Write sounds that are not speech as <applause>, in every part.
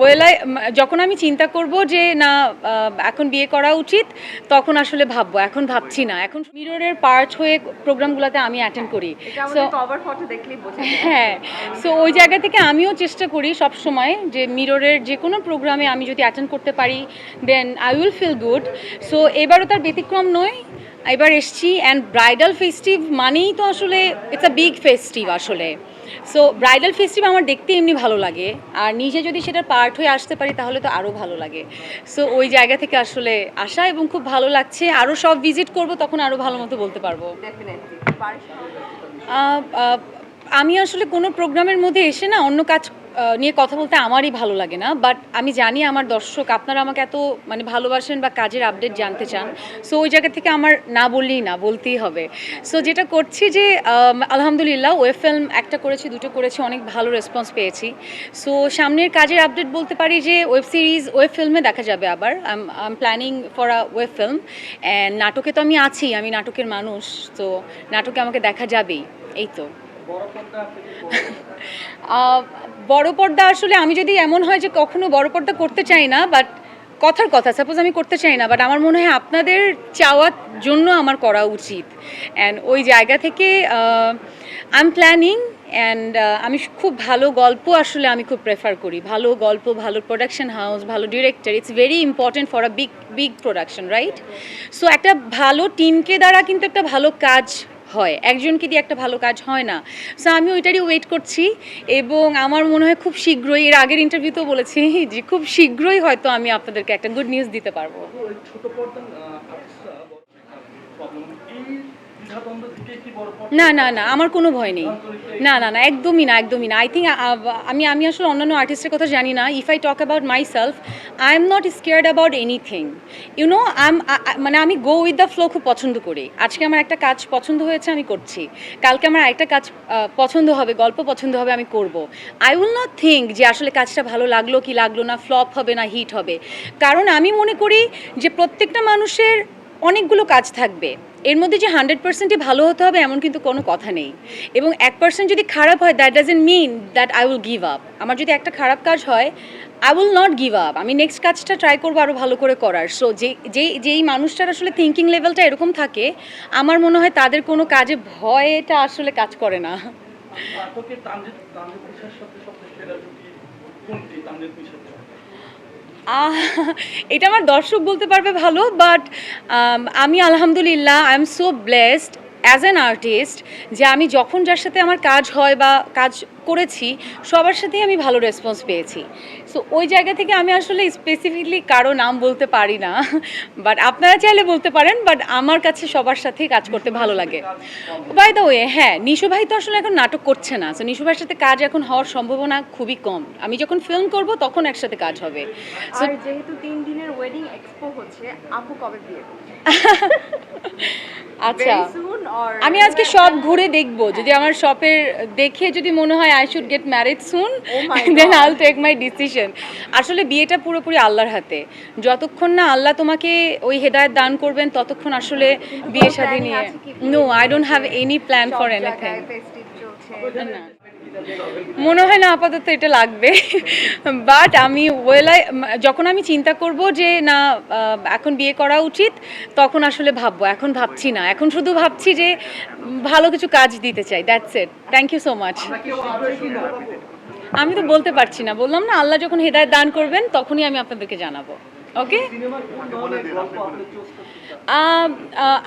ওয়েলাই যখন আমি চিন্তা করব যে না এখন বিয়ে করা উচিত তখন আসলে ভাববো। এখন ভাবছি না। এখন মিররের পার্ট হয়ে প্রোগ্রামগুলোতে আমি অ্যাটেন্ড করি। সো আমাদের কভার ফটো দেখলেই বোঝা হ্যাঁ। সো ওই জায়গা থেকে আমিও চেষ্টা করি সব সময় যে মিররের যে কোনো প্রোগ্রামে আমি যদি অ্যাটেন্ড করতে পারি then I will feel good so এবারও তার ব্যতিক্রম নয়। এবার এসছি অ্যান্ড ব্রাইডাল ফেস্টিভ মানেই তো আসলে ইটস আ বিগ ফেস্টিভ আসলে। সো ব্রাইডাল ফেস্টিভ আমার দেখতে এমনি ভালো লাগে। আর নিজে যদি সেটা পার্ট হয়ে আসতে পারি তাহলে তো আরও ভালো লাগে। সো ওই জায়গা থেকে আসলে আসা এবং খুব ভালো লাগছে। আরও সব ভিজিট করব তখন আরও ভালো মতো বলতে পারব। আমি আসলে কোনো প্রোগ্রামের মধ্যে এসে না অন্য কাজ নিয়ে কথা বলতে আমারই ভালো লাগে না বাট আমি জানি আমার দর্শক, আপনারা আমাকে এত মানে ভালোবাসেন বা কাজের আপডেট জানতে চান সো ওই জায়গা থেকে আমার না বললেই না, বলতেই হবে। সো যেটা করছি যে আলহামদুলিল্লাহ ওয়েব ফিল্ম একটা করেছি, দুটো করেছি, অনেক ভালো রেসপন্স পেয়েছি। সো সামনের কাজের আপডেট বলতে পারি যে ওয়েব সিরিজ ওয়েব ফিল্মে দেখা যাবে আবার। I am planning for a web film and নাটকে তো আমি আছি, আমি নাটকের মানুষ, তো নাটকে আমাকে দেখা যাবেই, এই তো। বড় পর্দা আসলে আমি যদি এমন হয় যে কখনো বড় পর্দা করতে চাই না বাট কথার কথা সাপোজ আমি করতে চাই না বাট আমার মনে হয় আপনাদের চাওয়ার জন্য আমার করা উচিত। অ্যান্ড ওই জায়গা থেকে আই এম প্ল্যানিং অ্যান্ড আমি খুব ভালো গল্প আসলে আমি খুব প্রেফার করি। ভালো গল্প, ভালো প্রোডাকশন হাউস ভালো director it's very important for a big big production right so একটা ভালো টিমকে দ্বারা কিন্তু একটা ভালো কাজ হয়। একজনকে দিয়ে একটা ভালো কাজ হয় না। সো আমি ওইটারই ওয়েট করছি এবং আমার মনে হয় খুব শীঘ্রই, এর আগের ইন্টারভিউতেও বলেছি যে খুব শীঘ্রই হয়তো আমি আপনাদেরকে একটা গুড নিউজ দিতে পারব। ছোট না না না, আমার কোনো ভয় নেই। না না না, একদমই না একদমই না। আই থিঙ্ক আমি আমি আসলে অন্যান্য আর্টিস্টের কথা জানি না। If I talk about myself I am not scared about anything you know I am মানে আমি গো উইথ দ্য ফ্লো খুব পছন্দ করি। আজকে আমার একটা কাজ পছন্দ হয়েছে, আমি করছি। কালকে আমার একটা কাজ পছন্দ হবে, গল্প পছন্দ হবে, আমি করব। আই উইল নট থিঙ্ক যে আসলে কাজটা ভালো লাগল কি লাগল না ফ্লপ হবে না হিট হবে। কারণ আমি মনে করি যে প্রত্যেকটা মানুষের অনেকগুলো কাজ থাকবে। এর মধ্যে যে হান্ড্রেড পার্সেন্টই ভালো হতে হবে এমন কিন্তু কোনো কথা নেই। এবং এক পার্সেন্ট যদি খারাপ হয় that doesn't mean that I will give up আমার যদি একটা খারাপ কাজ হয় I will not give up আমি নেক্সট কাজটা ট্রাই করব আরও ভালো করে করার। সো যে যেই যেই মানুষটার আসলে থিঙ্কিং লেভেলটা এরকম থাকে, আমার মনে হয় তাদের কোনো কাজে ভয়টা আসলে কাজ করে না। সাথে এটা আমার দর্শক বলতে পারবে ভালো বাট আমি আলহামদুলিল্লাহ I am so blessed as an artist যে আমি যখন যার সাথে আমার কাজ হয় বা কাজ করেছি সবার সাথেই আমি ভালো রেসপন্স পেয়েছি। সো ওই জায়গা থেকে আমি আসলে স্পেসিফিকলি কারও নাম বলতে পারি না। বাট আপনারা চাইলে বলতে পারেন বাট আমার কাছে সবার সাথেই কাজ করতে ভালো লাগে। বাই দ্য ওয়ে হ্যাঁ নিশু ভাই তো আসলে এখন নাটক করছে না। সো নিশু ভাইয়ের সাথে কাজ এখন হওয়ার সম্ভাবনা খুবই কম। আমি যখন ফিল্ম করব তখন একসাথে কাজ হবে। সো আর যেহেতু তিন দিনের ওয়েডিং এক্সপো হচ্ছে আপু কবে বিয়ে <laughs> আচ্ছা। আমি আজকে সব ঘুরে দেখব যদি আমার শপের দেখে যদি মনে হয় I should get marriage soon then I'll take my decision আসলে বিয়েটা পুরোপুরি আল্লাহর হাতে। যতক্ষণ না আল্লাহ তোমাকে ওই হেদায়েত দান করবেন ততক্ষণ আসলে বিয়ে শাদী নিয়ে no I don't have any plan for anything না। মনে হয় না আপাতত এটা লাগবে। বাট আমি ওয়েলাই যখন আমি চিন্তা করব যে না এখন বিয়ে করা উচিত, তখন আসলে ভাববো। এখন ভাবছি না। এখন শুধু ভাবছি যে ভালো কিছু কাজ দিতে চাই। That's it thank you so much আমি তো বলতে পারছি না। বললাম না, আল্লাহ যখন হেদায়ত দান করবেন, তখনই আমি আপনাদেরকে জানাব। ওকে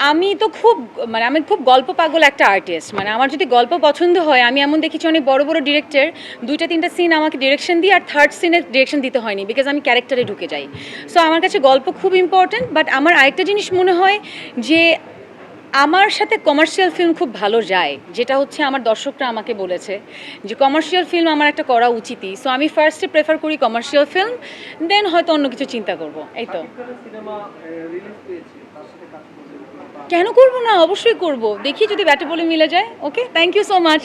আমি তো খুব মানে আমি খুব গল্প পাগল একটা আর্টিস্ট মানে আমার যদি গল্প পছন্দ হয়, আমি এমন দেখেছি অনেক বড় বড় ডিরেক্টর দুইটা, তিনটা সিন আমাকে ডিরেকশন দিয়ে আর থার্ড সিনের ডিরেকশন দিতে হয়নি বিকজ আমি ক্যারেক্টারে ঢুকে যাই। সো আমার কাছে গল্প খুব ইম্পর্ট্যান্ট বাট আমার আরেকটা জিনিস মনে হয় যে আমার সাথে কমার্শিয়াল ফিল্ম খুব ভালো যায় যেটা হচ্ছে আমার দর্শকরা আমাকে বলেছে যে কমার্শিয়াল ফিল্ম আমার একটা করা উচিতই। সো আমি ফার্স্টে প্রেফার করি কমার্শিয়াল ফিল্ম দেন হয়তো অন্য কিছু চিন্তা করব। এই তো। কেন করব না? অবশ্যই করব। দেখি যদি ব্যাটে বলে মিলে যায়। Okay thank you so much